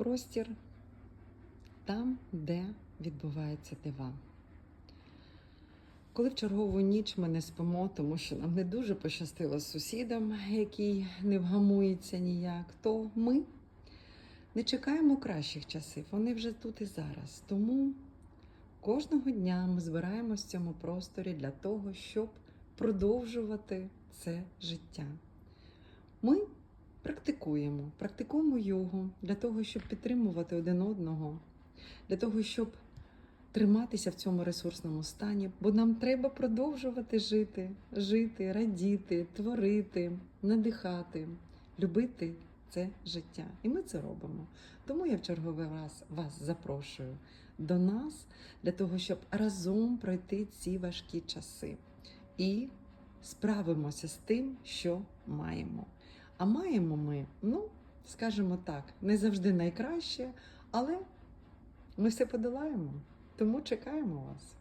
простір там, де відбуваються дива. Коли в чергову ніч ми не спимо, тому що нам не дуже пощастило з сусідом, який не вгамується ніяк, то ми не чекаємо кращих часів, вони вже тут і зараз. Тому кожного дня ми збираємось в цьому просторі для того, щоб продовжувати це життя. Ми практикуємо, практикуємо йогу для того, щоб підтримувати один одного, для того, щоб триматися в цьому ресурсному стані, бо нам треба продовжувати жити, жити, радіти, творити, надихати, любити це життя. І ми це робимо. Тому я в черговий раз вас запрошую до нас для того, щоб разом пройти ці важкі часи і справимося з тим, що маємо. А маємо ми, ну, скажімо так, не завжди найкраще, але ми все подолаємо. Тому чекаємо вас.